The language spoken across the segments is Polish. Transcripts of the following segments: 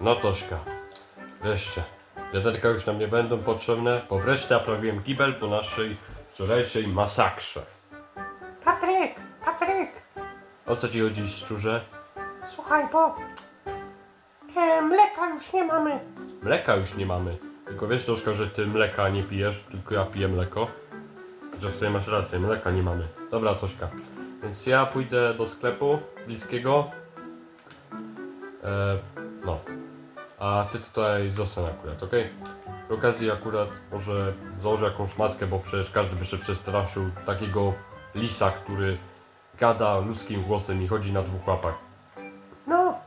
No Tośka, wreszcie. Wiaderka już nam nie będą potrzebne, bo wreszcie naprawiłem kibel po naszej wczorajszej masakrze. Patryk, Patryk, O co ci chodzi, szczurze? słuchaj, bo e, mleka już nie mamy. Mleka już nie mamy. Tylko wiesz Toszka, że ty mleka nie pijesz, tylko ja piję mleko. Że w sumie masz rację, mleka nie mamy. Dobra Toszka, więc ja pójdę do sklepu bliskiego. E, no. A ty tutaj zostań akurat, okej? Przy okazji akurat może założę jakąś maskę, bo przecież każdy by się przestraszył takiego lisa, który gada ludzkim głosem i chodzi na dwóch łapach. No,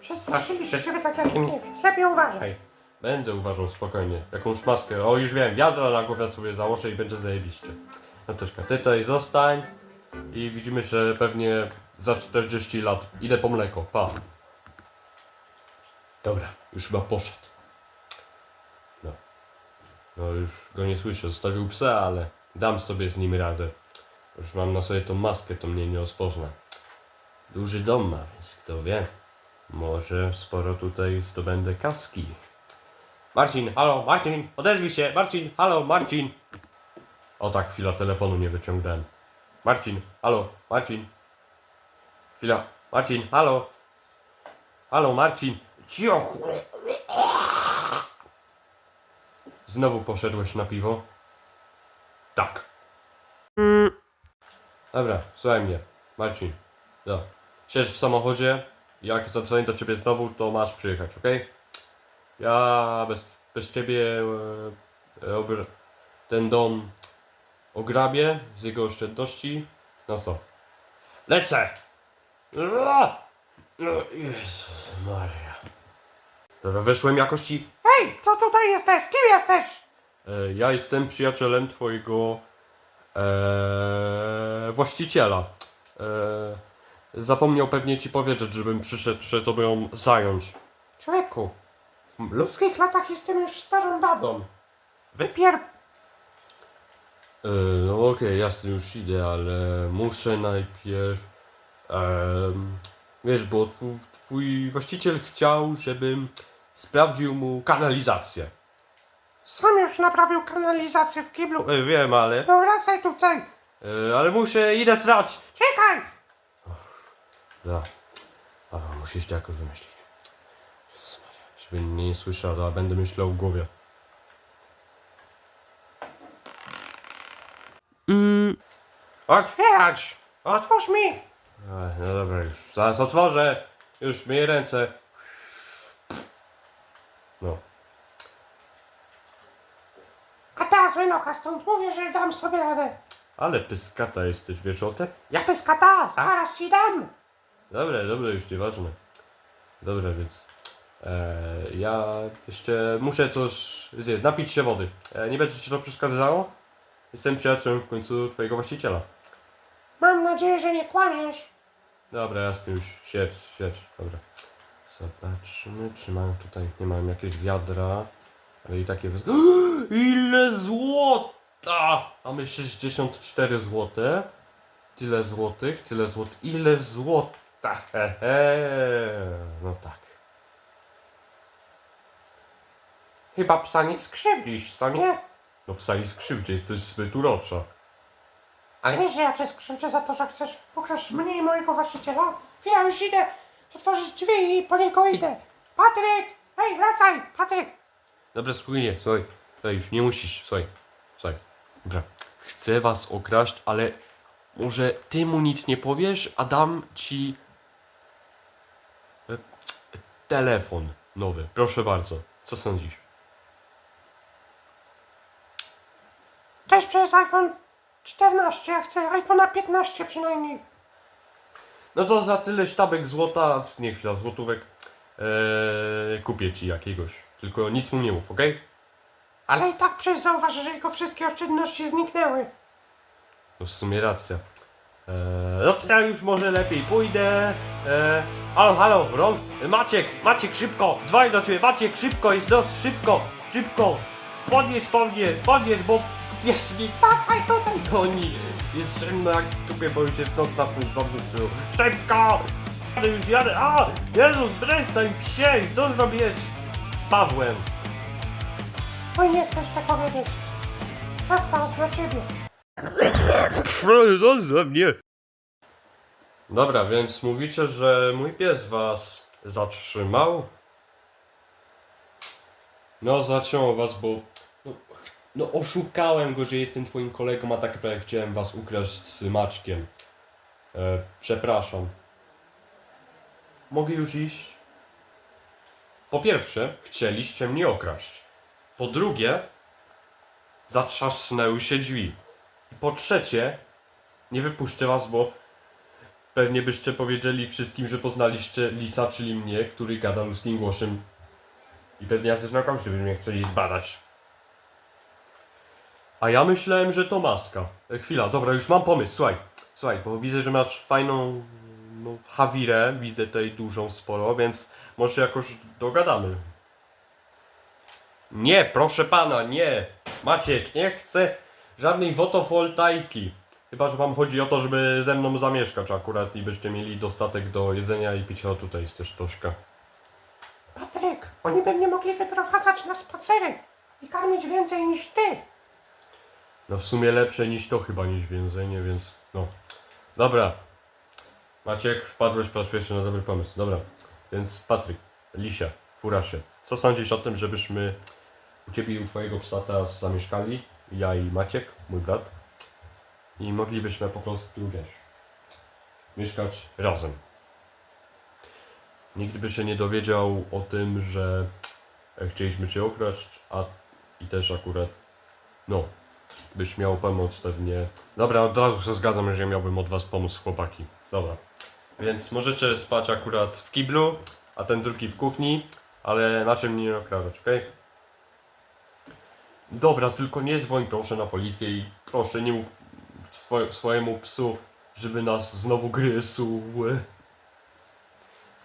przestraszyliście Tak, ciebie tak jak mnie, więc lepiej uważaj. Będę uważał spokojnie. Jakąś maskę. O, już wiem, wiadra na głowę sobie założę i będzie zajebiście. No ty tutaj zostań i widzimy się pewnie za 40 lat. Idę po mleko, pa. Dobra, już chyba poszedł. No. No już go nie słyszę, zostawił psa, ale dam sobie z nim radę. Już mam na sobie tą maskę, to mnie nie rozpozna. Duży dom ma, więc kto wie. Może sporo tutaj zdobędę kaski. Marcin, halo, Marcin, odezwij się, Marcin, halo, Marcin. O tak, chwila, telefonu nie wyciągnąłem. Marcin, halo, Marcin. Chwila, Marcin, halo. Halo, Marcin. Cicho. Znowu poszedłeś na piwo? Tak. Dobra, słuchaj mnie, Marcin. No. Siedź w samochodzie. Jak zadzwonię do ciebie znowu, to masz przyjechać, ok? Ja bez, bez ciebie e, e, obr- ten dom ograbię z jego oszczędności. No co? Lecę! No, Jezus Maria. Weszłem jakoś i... Hej, co tutaj jesteś? Kim jesteś? E, ja jestem przyjacielem twojego e, właściciela. E, zapomniał pewnie ci powiedzieć, żebym przyszedł się tobą zająć. Człowieku, w ludzkich latach jestem już starą babą. Wypier... E, no okej, jasne, już idę, ale muszę najpierw... wiesz, bo twój, twój właściciel chciał, żebym sprawdził mu kanalizację. Sam już naprawił kanalizację w kiblu. E, wiem, ale... No wracaj tutaj. E, ale muszę, idę srać! Czekaj! Da. Paweł, musisz to jakoś wymyślić. Jezus Maria, Żeby mnie nie słyszał, a będę myślał w głowie. Mm. Otwierać! Otwórz mi! Ech, no dobra, już zaraz otworzę. Już myję ręce. No. A wynocha stąd mówię, że dam sobie radę. Ale pyskata jesteś, wiesz o? Ja pyskata, zaraz ci dam. Dobra, dobra, już nieważne. Dobra, więc e, ja jeszcze muszę coś zjeść, napić się wody. E, nie będzie ci to przeszkadzało? Jestem przyjacielem w końcu twojego właściciela. Mam nadzieję, że nie kłamiesz. Dobra, jasne, już siedź, siedź, dobra. Zobaczmy, czy mam tutaj, nie mam jakieś wiadra, ale i takie... Ile złota! Mamy 64 złote. Tyle złotych, tyle złotych. Ile złota? He, he. No tak. Chyba psa nie skrzywdzisz, co nie? No psa nie skrzywdzie, jesteś zbyt urocza. Ale wiesz, że ja cię skrzywdzę za to, że chcesz ukraść mnie i mojego właściciela? Ja już idę otworzyć drzwi i po niego idę. Patryk! Hej, wracaj! Patryk! Dobra, spokojnie, słuchaj, słuchaj, już nie musisz, słuchaj, słuchaj, dobra, chcę was okraść, ale może ty mu nic nie powiesz, a dam ci e, telefon nowy, proszę bardzo, co sądzisz? To jest przez iPhone 14, ja chcę iPhone'a 15 przynajmniej. No to za tyle sztabek złota, nie chwila, złotówek, e, kupię ci jakiegoś, tylko nic mu nie mów, okej? Ale i tak przecież zauważy, że jego wszystkie oszczędności zniknęły. No w sumie racja. Eee, no to ja już może lepiej pójdę. Eee, halo, halo, Ron, Maciek, Maciek, szybko, dzwoń do ciebie, Maciek, szybko, jest noc, szybko, szybko, podjedź po mnie, podjedź, bo pies mi Wracaj tutaj! goni. Jest ciemno jak w bo już jest noc na tym zombie Szybko! Jadę, już jadę. A! Jezus, przestań psiej! Co zrobiłeś z Pawłem? Oj, nie chcesz tego wiedzieć. Został dla ciebie. Zostaw mnie! Dobra, więc mówicie, że mój pies was zatrzymał? No, zaciął was, bo... No, ch- no oszukałem go, że jestem twoim kolegą, a tak naprawdę chciałem was ukraść z Maczkiem. E, przepraszam. Mogę już iść? Po pierwsze, chcieliście mnie okraść. Po drugie, zatrzasnęły się drzwi. I po trzecie, nie wypuszczę was, bo pewnie byście powiedzieli wszystkim, że poznaliście Lisa, czyli mnie, który gada ludzkim głosem. I pewnie jacyś naukowcy by mnie chcieli zbadać. A ja myślałem, że to maska. E, chwila, dobra, już mam pomysł, słuchaj. Słuchaj, bo widzę, że masz fajną no, hawirę, widzę tutaj dużą sporo, więc może jakoś dogadamy. Nie, proszę pana, nie. Maciek, nie chcę żadnej fotowoltaiki. Chyba, że wam chodzi o to, żeby ze mną zamieszkać akurat i byście mieli dostatek do jedzenia i picia. O, tutaj jest też Tośka. Patryk, oni by mnie mogli wyprowadzać na spacery i karmić więcej niż ty. No w sumie lepsze niż to chyba niż więzienie, więc no. Dobra. Maciek, wpadłeś po raz pierwszy na dobry pomysł. Dobra. Więc Patryk, Lisia, Furasie, co sądzisz o tym, żebyśmy u ciebie i u twojego psa teraz zamieszkali? Ja i Maciek, mój brat. I moglibyśmy po prostu, wiesz, mieszkać razem. Nikt by się nie dowiedział o tym, że chcieliśmy cię okraść, a i też akurat, no, byś miał pomoc pewnie. Dobra, od razu się zgadzam, że miałbym od was pomóc chłopaki. Dobra. Więc możecie spać akurat w kiblu, a ten drugi w kuchni, ale na czym nie okradzać, okej? Dobra, tylko nie dzwoń proszę na policję i proszę nie mów swojemu psu, żeby nas znowu gryzł.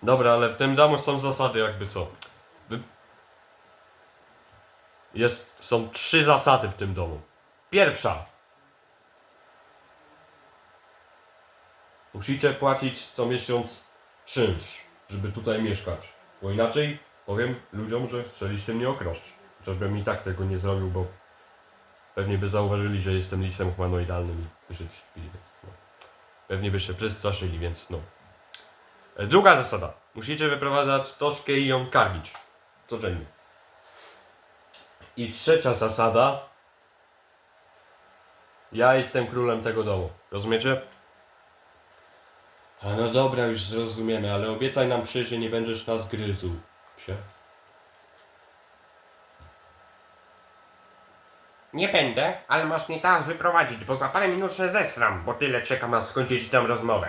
Dobra, ale w tym domu są zasady jakby co. Jest, są trzy zasady w tym domu. Pierwsza. Musicie płacić co miesiąc czynsz, żeby tutaj mieszkać. Bo inaczej powiem ludziom, że chcieliście mnie okraść. Żebym i tak tego nie zrobił, bo pewnie by zauważyli, że jestem lisem humanoidalnym i by się śpili, więc no. Pewnie by się przestraszyli, więc no. E, Druga zasada. Musicie wyprowadzać Toszkę i ją karmić. Codziennie. I trzecia zasada. Ja jestem królem tego domu. Rozumiecie? A no dobra, już zrozumiemy, ale obiecaj nam przyjść, że nie będziesz nas gryzł. Psie. Nie będę, ale masz mnie teraz wyprowadzić, bo za parę minut się zesram, bo tyle czekam, aż skończyć tę rozmowę.